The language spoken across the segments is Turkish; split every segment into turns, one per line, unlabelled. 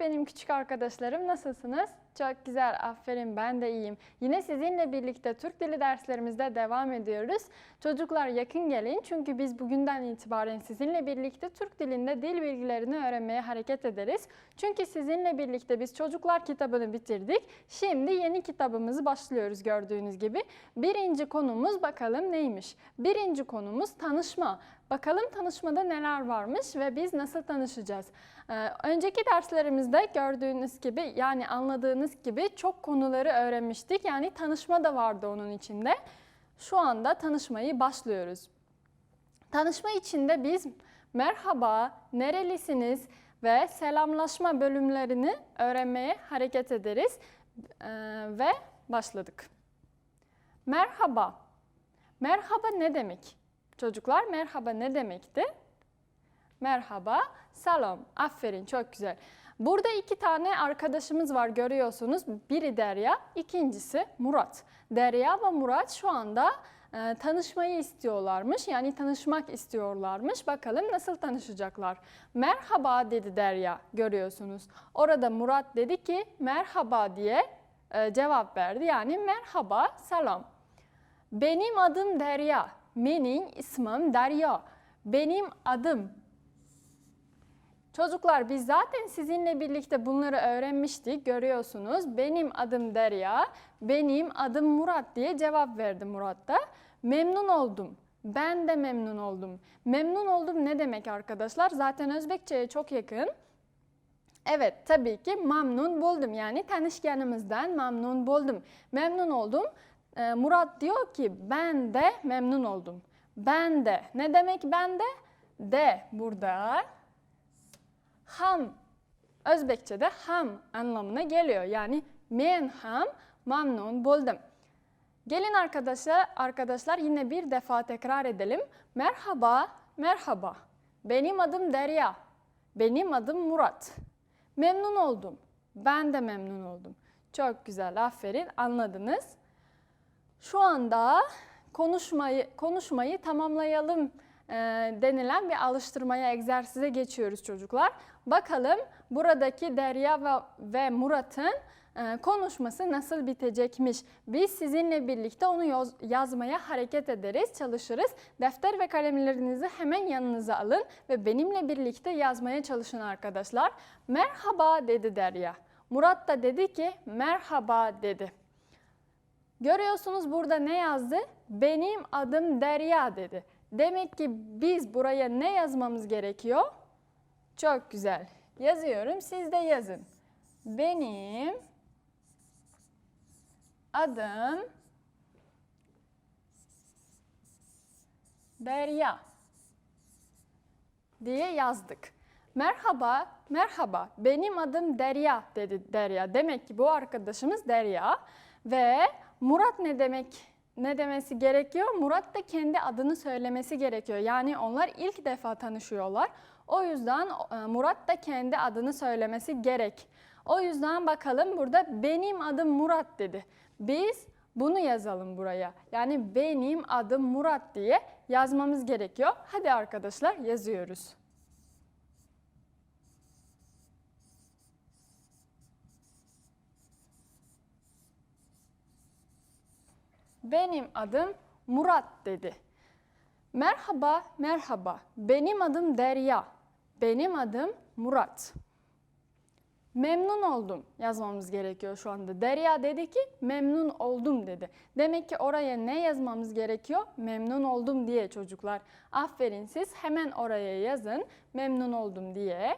benim küçük arkadaşlarım nasılsınız? Çok güzel, aferin ben de iyiyim. Yine sizinle birlikte Türk dili derslerimizde devam ediyoruz. Çocuklar yakın gelin çünkü biz bugünden itibaren sizinle birlikte Türk dilinde dil bilgilerini öğrenmeye hareket ederiz. Çünkü sizinle birlikte biz çocuklar kitabını bitirdik. Şimdi yeni kitabımızı başlıyoruz gördüğünüz gibi. Birinci konumuz bakalım neymiş? Birinci konumuz tanışma. Bakalım tanışmada neler varmış ve biz nasıl tanışacağız? Ee, önceki derslerimizde gördüğünüz gibi yani anladığınız gibi çok konuları öğrenmiştik. Yani tanışma da vardı onun içinde. Şu anda tanışmayı başlıyoruz. Tanışma içinde biz merhaba, nerelisiniz ve selamlaşma bölümlerini öğrenmeye hareket ederiz. Ee, ve başladık. Merhaba. Merhaba ne demek? Çocuklar merhaba ne demekti? Merhaba, selam. Aferin, çok güzel. Burada iki tane arkadaşımız var görüyorsunuz. Biri Derya, ikincisi Murat. Derya ve Murat şu anda e, tanışmayı istiyorlarmış. Yani tanışmak istiyorlarmış. Bakalım nasıl tanışacaklar. Merhaba dedi Derya görüyorsunuz. Orada Murat dedi ki merhaba diye e, cevap verdi. Yani merhaba, selam. Benim adım Derya. Benim ismim Derya. Benim adım Çocuklar biz zaten sizinle birlikte bunları öğrenmiştik görüyorsunuz. Benim adım Derya, benim adım Murat diye cevap verdi Murat da. Memnun oldum. Ben de memnun oldum. Memnun oldum ne demek arkadaşlar? Zaten Özbekçe'ye çok yakın. Evet tabii ki memnun buldum yani tanışkanımızdan memnun buldum. Memnun oldum. Ee, Murat diyor ki ben de memnun oldum. Ben de. Ne demek ben de? De burada ham Özbekçe'de ham anlamına geliyor. Yani men ham memnun buldum. Gelin arkadaşlar, arkadaşlar yine bir defa tekrar edelim. Merhaba, merhaba. Benim adım Derya. Benim adım Murat. Memnun oldum. Ben de memnun oldum. Çok güzel, aferin. Anladınız. Şu anda konuşmayı konuşmayı tamamlayalım e, denilen bir alıştırmaya, egzersize geçiyoruz çocuklar. Bakalım buradaki Derya ve, ve Murat'ın e, konuşması nasıl bitecekmiş. Biz sizinle birlikte onu yaz, yazmaya hareket ederiz, çalışırız. Defter ve kalemlerinizi hemen yanınıza alın ve benimle birlikte yazmaya çalışın arkadaşlar. Merhaba dedi Derya. Murat da dedi ki merhaba dedi. Görüyorsunuz burada ne yazdı? Benim adım Derya dedi. Demek ki biz buraya ne yazmamız gerekiyor? Çok güzel. Yazıyorum, siz de yazın. Benim adım Derya diye yazdık. Merhaba, merhaba. Benim adım Derya dedi Derya. Demek ki bu arkadaşımız Derya ve Murat ne demek ne demesi gerekiyor? Murat da kendi adını söylemesi gerekiyor. Yani onlar ilk defa tanışıyorlar. O yüzden e, Murat da kendi adını söylemesi gerek. O yüzden bakalım burada benim adım Murat dedi. Biz bunu yazalım buraya. Yani benim adım Murat diye yazmamız gerekiyor. Hadi arkadaşlar yazıyoruz. Benim adım Murat dedi. Merhaba, merhaba. Benim adım Derya. Benim adım Murat. Memnun oldum yazmamız gerekiyor şu anda. Derya dedi ki memnun oldum dedi. Demek ki oraya ne yazmamız gerekiyor? Memnun oldum diye çocuklar. Aferin siz hemen oraya yazın memnun oldum diye.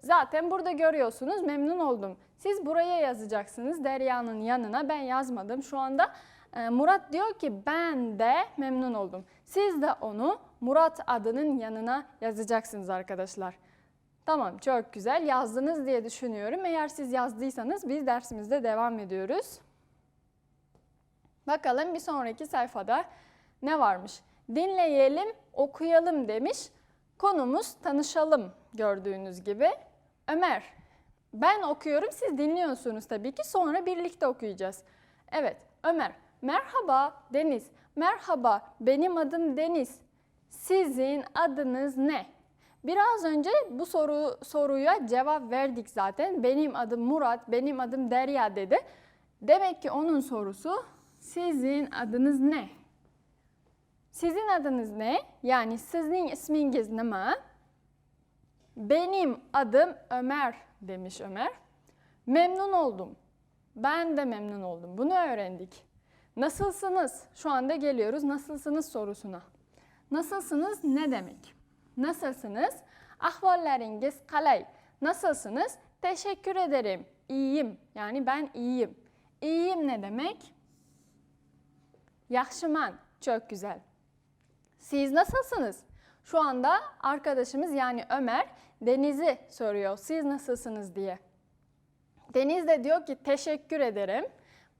Zaten burada görüyorsunuz memnun oldum. Siz buraya yazacaksınız Derya'nın yanına. Ben yazmadım şu anda. Ee, Murat diyor ki ben de memnun oldum. Siz de onu Murat adının yanına yazacaksınız arkadaşlar. Tamam çok güzel yazdınız diye düşünüyorum. Eğer siz yazdıysanız biz dersimizde devam ediyoruz. Bakalım bir sonraki sayfada ne varmış? Dinleyelim, okuyalım demiş. Konumuz tanışalım gördüğünüz gibi. Ömer, ben okuyorum siz dinliyorsunuz tabii ki sonra birlikte okuyacağız. Evet, Ömer, merhaba Deniz, merhaba benim adım Deniz. Sizin adınız ne? Biraz önce bu soru soruya cevap verdik zaten. Benim adım Murat, benim adım Derya dedi. Demek ki onun sorusu sizin adınız ne? Sizin adınız ne? Yani sizin isminiz ne? Benim adım Ömer demiş Ömer. Memnun oldum. Ben de memnun oldum. Bunu öğrendik. Nasılsınız? Şu anda geliyoruz nasılsınız sorusuna. Nasılsınız ne demek? Nasılsınız? Ahvallaringiz kalay. Nasılsınız? Teşekkür ederim. İyiyim. Yani ben iyiyim. İyiyim ne demek? Yaxşıman. Çok güzel. Siz nasılsınız? Şu anda arkadaşımız yani Ömer Deniz'i soruyor. Siz nasılsınız diye. Deniz de diyor ki teşekkür ederim.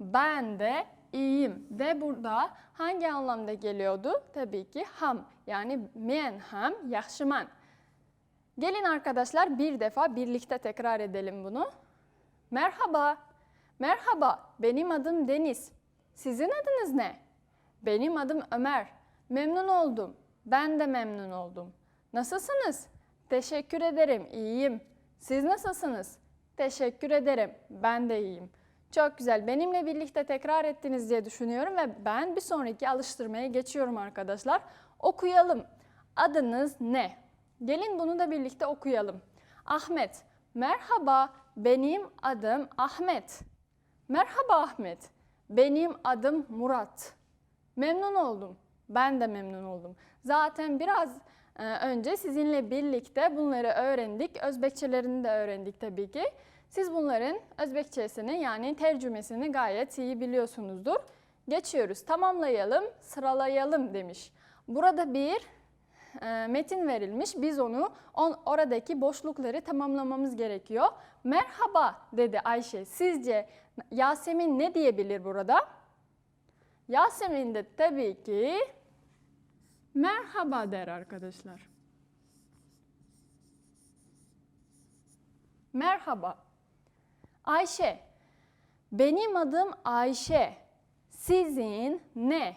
Ben de iyiyim. De burada hangi anlamda geliyordu? Tabii ki ham. Yani men ham yaxşıman. Gelin arkadaşlar bir defa birlikte tekrar edelim bunu. Merhaba. Merhaba. Benim adım Deniz. Sizin adınız ne? Benim adım Ömer. Memnun oldum. Ben de memnun oldum. Nasılsınız? Teşekkür ederim. İyiyim. Siz nasılsınız? Teşekkür ederim. Ben de iyiyim. Çok güzel. Benimle birlikte tekrar ettiniz diye düşünüyorum ve ben bir sonraki alıştırmaya geçiyorum arkadaşlar. Okuyalım. Adınız ne? Gelin bunu da birlikte okuyalım. Ahmet. Merhaba. Benim adım Ahmet. Merhaba Ahmet. Benim adım Murat. Memnun oldum. Ben de memnun oldum. Zaten biraz önce sizinle birlikte bunları öğrendik. Özbekçelerini de öğrendik tabii ki. Siz bunların Özbekçesini yani tercümesini gayet iyi biliyorsunuzdur. Geçiyoruz. Tamamlayalım, sıralayalım demiş. Burada bir e, metin verilmiş. Biz onu on, oradaki boşlukları tamamlamamız gerekiyor. Merhaba dedi Ayşe. Sizce Yasemin ne diyebilir burada? Yasemin de tabii ki merhaba der arkadaşlar. Merhaba. Ayşe. Benim adım Ayşe. Sizin ne?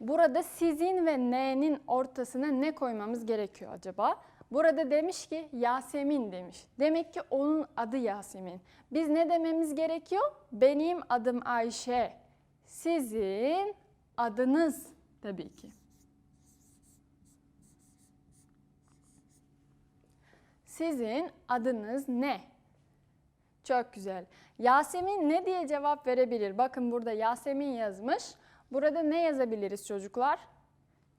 Burada sizin ve ne'nin ortasına ne koymamız gerekiyor acaba? Burada demiş ki Yasemin demiş. Demek ki onun adı Yasemin. Biz ne dememiz gerekiyor? Benim adım Ayşe. Sizin adınız tabii ki. Sizin adınız ne? Çok güzel. Yasemin ne diye cevap verebilir? Bakın burada Yasemin yazmış. Burada ne yazabiliriz çocuklar?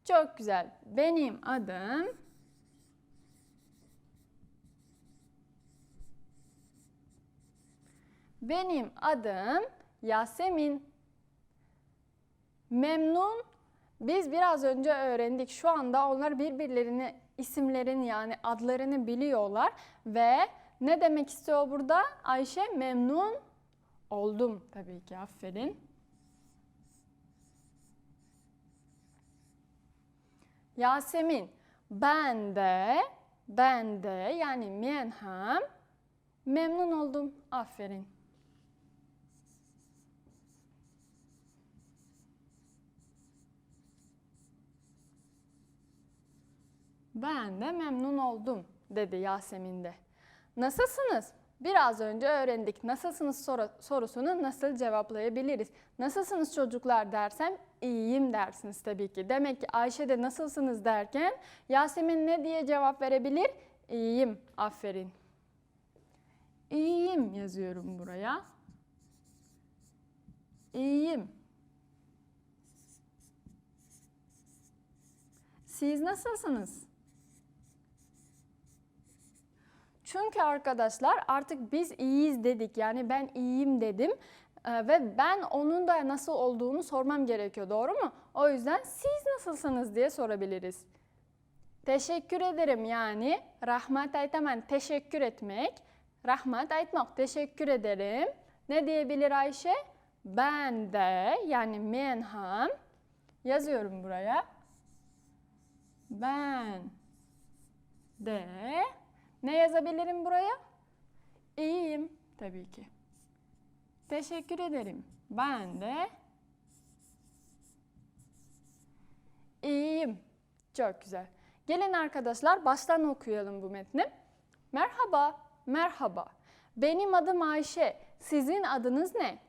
Çok güzel. Benim adım Benim adım Yasemin. Memnun. Biz biraz önce öğrendik. Şu anda onlar birbirlerini isimlerini yani adlarını biliyorlar ve ne demek istiyor burada? Ayşe memnun oldum tabii ki aferin. Yasemin ben de ben de yani men ham memnun oldum aferin. Ben de memnun oldum dedi Yasemin de. Nasılsınız? Biraz önce öğrendik. Nasılsınız soru, sorusunu nasıl cevaplayabiliriz? Nasılsınız çocuklar dersem iyiyim dersiniz tabii ki. Demek ki Ayşe de nasılsınız derken Yasemin ne diye cevap verebilir? İyiyim. Aferin. İyiyim yazıyorum buraya. İyiyim. Siz nasılsınız? Çünkü arkadaşlar artık biz iyiyiz dedik. Yani ben iyiyim dedim. Ee, ve ben onun da nasıl olduğunu sormam gerekiyor. Doğru mu? O yüzden siz nasılsınız diye sorabiliriz. Teşekkür ederim yani rahmet aytaman teşekkür etmek. Rahmet aytmak teşekkür ederim. Ne diyebilir Ayşe? Ben de yani men ham yazıyorum buraya. Ben de ne yazabilirim buraya? İyiyim tabii ki. Teşekkür ederim. Ben de iyiyim. Çok güzel. Gelin arkadaşlar baştan okuyalım bu metni. Merhaba, merhaba. Benim adım Ayşe. Sizin adınız ne?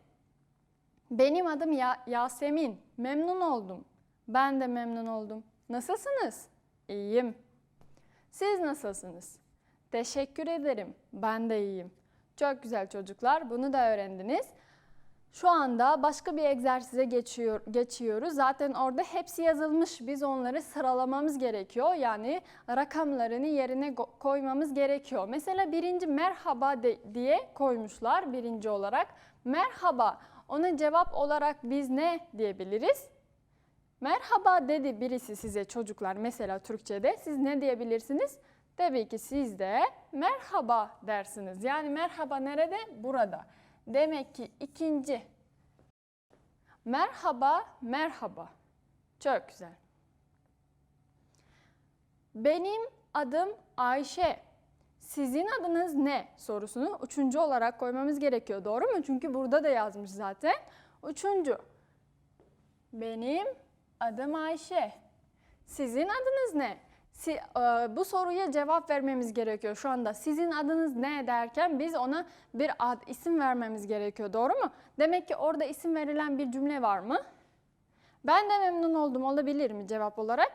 Benim adım ya Yasemin. Memnun oldum. Ben de memnun oldum. Nasılsınız? İyiyim. Siz nasılsınız? Teşekkür ederim. Ben de iyiyim. Çok güzel çocuklar. Bunu da öğrendiniz. Şu anda başka bir egzersize geçiyor, geçiyoruz. Zaten orada hepsi yazılmış. Biz onları sıralamamız gerekiyor. Yani rakamlarını yerine koymamız gerekiyor. Mesela birinci merhaba de- diye koymuşlar birinci olarak. Merhaba. Ona cevap olarak biz ne diyebiliriz? Merhaba dedi birisi size çocuklar mesela Türkçe'de. Siz ne diyebilirsiniz? Tabii ki siz de merhaba dersiniz. Yani merhaba nerede? Burada. Demek ki ikinci. Merhaba, merhaba. Çok güzel. Benim adım Ayşe. Sizin adınız ne sorusunu üçüncü olarak koymamız gerekiyor. Doğru mu? Çünkü burada da yazmış zaten. Üçüncü. Benim adım Ayşe. Sizin adınız ne? Si, e, bu soruya cevap vermemiz gerekiyor şu anda. Sizin adınız ne derken biz ona bir ad, isim vermemiz gerekiyor. Doğru mu? Demek ki orada isim verilen bir cümle var mı? Ben de memnun oldum olabilir mi cevap olarak?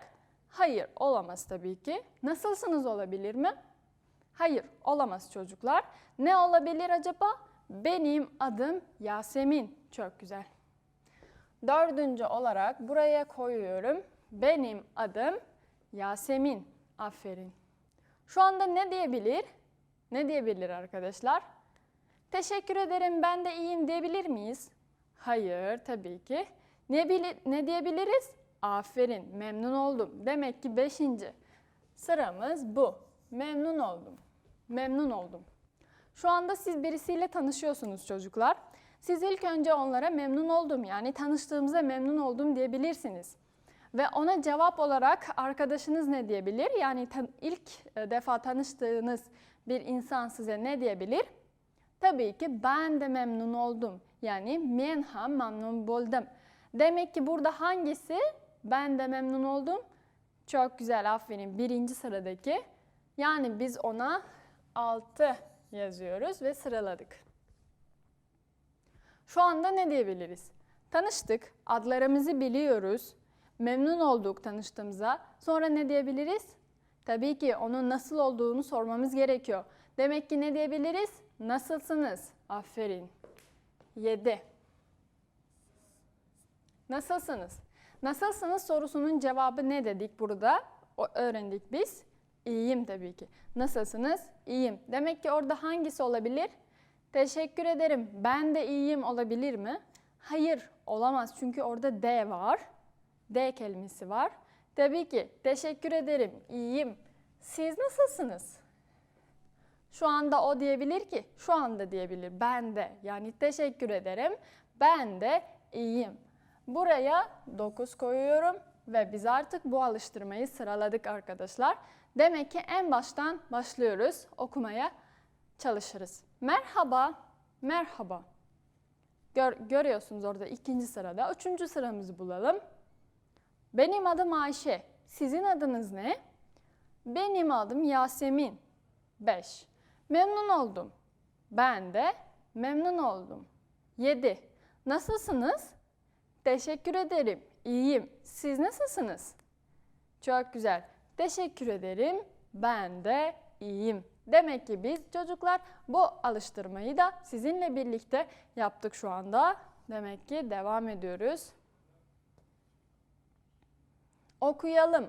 Hayır, olamaz tabii ki. Nasılsınız olabilir mi? Hayır, olamaz çocuklar. Ne olabilir acaba? Benim adım Yasemin. Çok güzel. Dördüncü olarak buraya koyuyorum. Benim adım Yasemin. Aferin. Şu anda ne diyebilir? Ne diyebilir arkadaşlar? Teşekkür ederim ben de iyiyim diyebilir miyiz? Hayır tabii ki. Ne, bili- ne diyebiliriz? Aferin, memnun oldum. Demek ki beşinci sıramız bu. Memnun oldum. Memnun oldum. Şu anda siz birisiyle tanışıyorsunuz çocuklar. Siz ilk önce onlara memnun oldum yani tanıştığımıza memnun oldum diyebilirsiniz. Ve ona cevap olarak arkadaşınız ne diyebilir? Yani ilk e, defa tanıştığınız bir insan size ne diyebilir? Tabii ki ben de memnun oldum. Yani men ham memnun buldum. Demek ki burada hangisi? Ben de memnun oldum. Çok güzel aferin. Birinci sıradaki. Yani biz ona 6 yazıyoruz ve sıraladık. Şu anda ne diyebiliriz? Tanıştık, adlarımızı biliyoruz, memnun olduk tanıştığımıza. Sonra ne diyebiliriz? Tabii ki onun nasıl olduğunu sormamız gerekiyor. Demek ki ne diyebiliriz? Nasılsınız? Aferin. 7. Nasılsınız? Nasılsınız sorusunun cevabı ne dedik burada? O öğrendik biz. İyiyim tabii ki. Nasılsınız? İyiyim. Demek ki orada hangisi olabilir? Teşekkür ederim. Ben de iyiyim olabilir mi? Hayır, olamaz. Çünkü orada D var. D kelimesi var. Tabii ki teşekkür ederim. İyiyim. Siz nasılsınız? Şu anda o diyebilir ki, şu anda diyebilir. Ben de. Yani teşekkür ederim. Ben de iyiyim. Buraya 9 koyuyorum ve biz artık bu alıştırmayı sıraladık arkadaşlar. Demek ki en baştan başlıyoruz okumaya çalışırız. Merhaba, merhaba. Gör, görüyorsunuz orada ikinci sırada. Üçüncü sıramızı bulalım. Benim adım Ayşe. Sizin adınız ne? Benim adım Yasemin. 5. Memnun oldum. Ben de memnun oldum. 7. Nasılsınız? Teşekkür ederim. İyiyim. Siz nasılsınız? Çok güzel. Teşekkür ederim. Ben de iyiyim. Demek ki biz çocuklar bu alıştırmayı da sizinle birlikte yaptık şu anda. Demek ki devam ediyoruz. Okuyalım.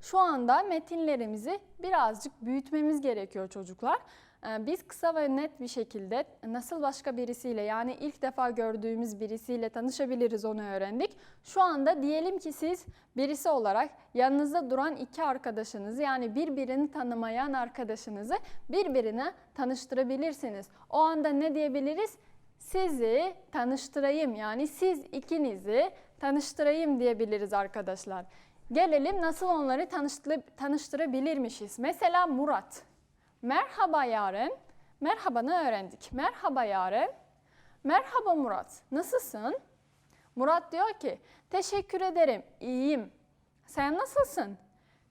Şu anda metinlerimizi birazcık büyütmemiz gerekiyor çocuklar. Ee, Biz kısa ve net bir şekilde nasıl başka birisiyle yani ilk defa gördüğümüz birisiyle tanışabiliriz onu öğrendik. Şu anda diyelim ki siz birisi olarak yanınızda duran iki arkadaşınızı yani birbirini tanımayan arkadaşınızı birbirine tanıştırabilirsiniz. O anda ne diyebiliriz? Sizi tanıştırayım yani siz ikinizi tanıştırayım diyebiliriz arkadaşlar. Gelelim nasıl onları tanıştı- tanıştırabilirmişiz. Mesela Murat. Merhaba Yaren. Merhabanı öğrendik. Merhaba Yaren. Merhaba Murat. Nasılsın? Murat diyor ki teşekkür ederim. iyiyim. Sen nasılsın?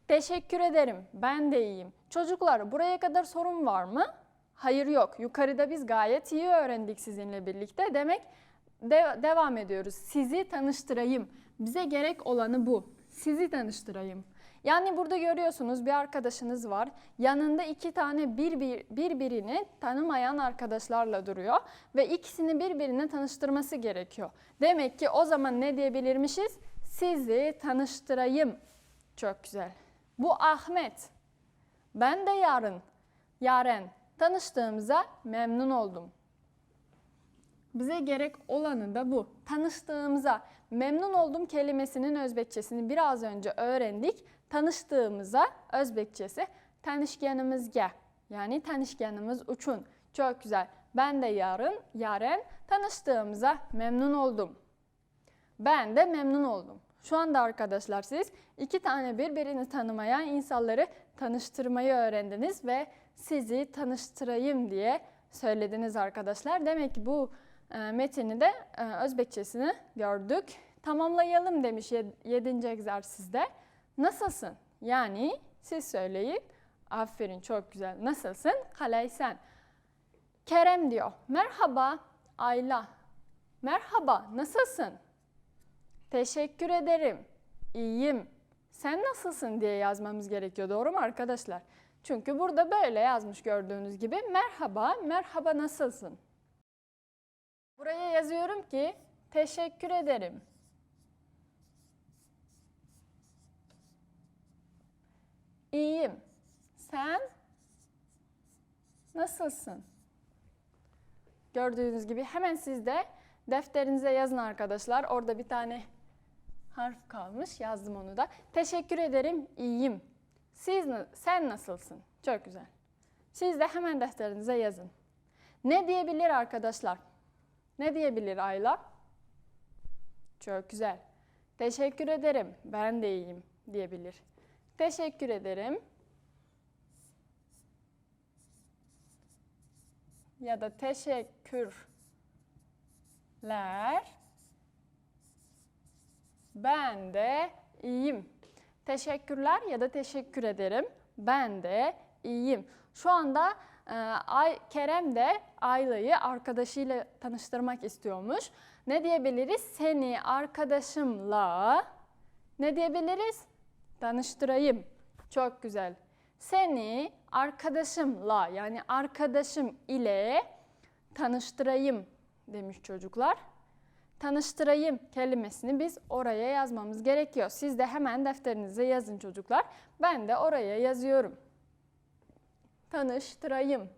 Teşekkür ederim. Ben de iyiyim. Çocuklar buraya kadar sorun var mı? Hayır yok. Yukarıda biz gayet iyi öğrendik sizinle birlikte. Demek de- devam ediyoruz. Sizi tanıştırayım. Bize gerek olanı bu. Sizi tanıştırayım. Yani burada görüyorsunuz bir arkadaşınız var. Yanında iki tane bir, bir, birbirini tanımayan arkadaşlarla duruyor. Ve ikisini birbirine tanıştırması gerekiyor. Demek ki o zaman ne diyebilirmişiz? Sizi tanıştırayım. Çok güzel. Bu Ahmet. Ben de yarın, Yaren tanıştığımıza memnun oldum. Bize gerek olanı da bu. Tanıştığımıza memnun oldum kelimesinin Özbekçesini biraz önce öğrendik. Tanıştığımıza Özbekçesi tanışkenimizge yani tanışkenimiz üçün. Çok güzel. Ben de yarın, Yaren tanıştığımıza memnun oldum. Ben de memnun oldum. Şu anda arkadaşlar siz iki tane birbirini tanımayan insanları tanıştırmayı öğrendiniz ve sizi tanıştırayım diye söylediniz arkadaşlar. Demek ki bu metini de e, Özbekçesini gördük. Tamamlayalım demiş 7. egzersizde. Nasılsın? Yani siz söyleyin. Aferin çok güzel. Nasılsın? Kalaysen. Kerem diyor. Merhaba Ayla. Merhaba nasılsın? Teşekkür ederim. İyiyim. Sen nasılsın diye yazmamız gerekiyor. Doğru mu arkadaşlar? Çünkü burada böyle yazmış gördüğünüz gibi. Merhaba, merhaba nasılsın? Buraya yazıyorum ki teşekkür ederim. İyiyim. Sen nasılsın? Gördüğünüz gibi hemen siz de defterinize yazın arkadaşlar. Orada bir tane harf kalmış. Yazdım onu da. Teşekkür ederim. iyiyim. Siz sen nasılsın? Çok güzel. Siz de hemen defterinize yazın. Ne diyebilir arkadaşlar? Ne diyebilir Ayla? Çok güzel. Teşekkür ederim. Ben de iyiyim diyebilir. Teşekkür ederim. Ya da teşekkürler. Ben de iyiyim. Teşekkürler ya da teşekkür ederim. Ben de iyiyim. Şu anda Ay, Kerem de Ayla'yı arkadaşıyla tanıştırmak istiyormuş. Ne diyebiliriz? Seni arkadaşımla ne diyebiliriz? Tanıştırayım. Çok güzel. Seni arkadaşımla yani arkadaşım ile tanıştırayım demiş çocuklar tanıştırayım kelimesini biz oraya yazmamız gerekiyor. Siz de hemen defterinize yazın çocuklar. Ben de oraya yazıyorum. Tanıştırayım.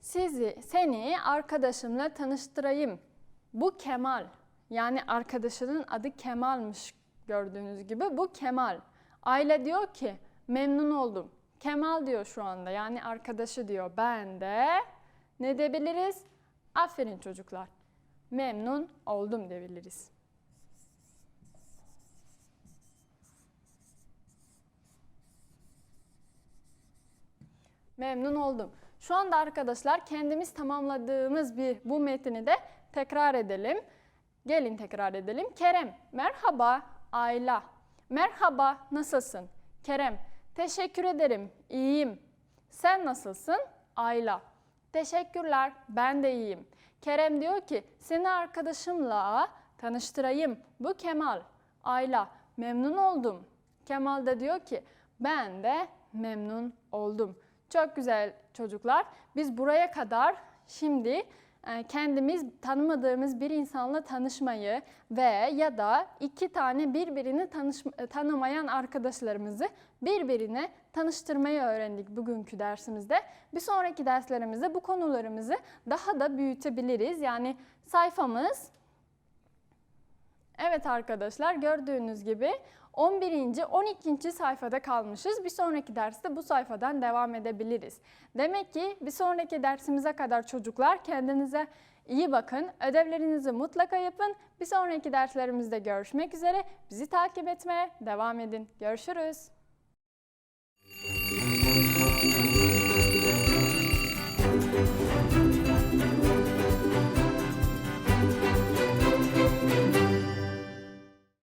Sizi, seni arkadaşımla tanıştırayım. Bu Kemal. Yani arkadaşının adı Kemal'miş gördüğünüz gibi. Bu Kemal. Aile diyor ki memnun oldum. Kemal diyor şu anda yani arkadaşı diyor. Ben de ne diyebiliriz? Aferin çocuklar. Memnun oldum diyebiliriz. Memnun oldum. Şu anda arkadaşlar kendimiz tamamladığımız bir bu metni de tekrar edelim. Gelin tekrar edelim. Kerem, merhaba. Ayla, merhaba, nasılsın? Kerem, teşekkür ederim, iyiyim. Sen nasılsın? Ayla, teşekkürler, ben de iyiyim. Kerem diyor ki, seni arkadaşımla tanıştırayım. Bu Kemal. Ayla, memnun oldum. Kemal da diyor ki, ben de memnun oldum. Çok güzel çocuklar. Biz buraya kadar şimdi kendimiz tanımadığımız bir insanla tanışmayı ve ya da iki tane birbirini tanış, e, tanımayan arkadaşlarımızı birbirine tanıştırmayı öğrendik bugünkü dersimizde. Bir sonraki derslerimizde bu konularımızı daha da büyütebiliriz. Yani sayfamız Evet arkadaşlar gördüğünüz gibi 11. 12. sayfada kalmışız. Bir sonraki derste bu sayfadan devam edebiliriz. Demek ki bir sonraki dersimize kadar çocuklar kendinize iyi bakın. Ödevlerinizi mutlaka yapın. Bir sonraki derslerimizde görüşmek üzere. Bizi takip etmeye devam edin. Görüşürüz.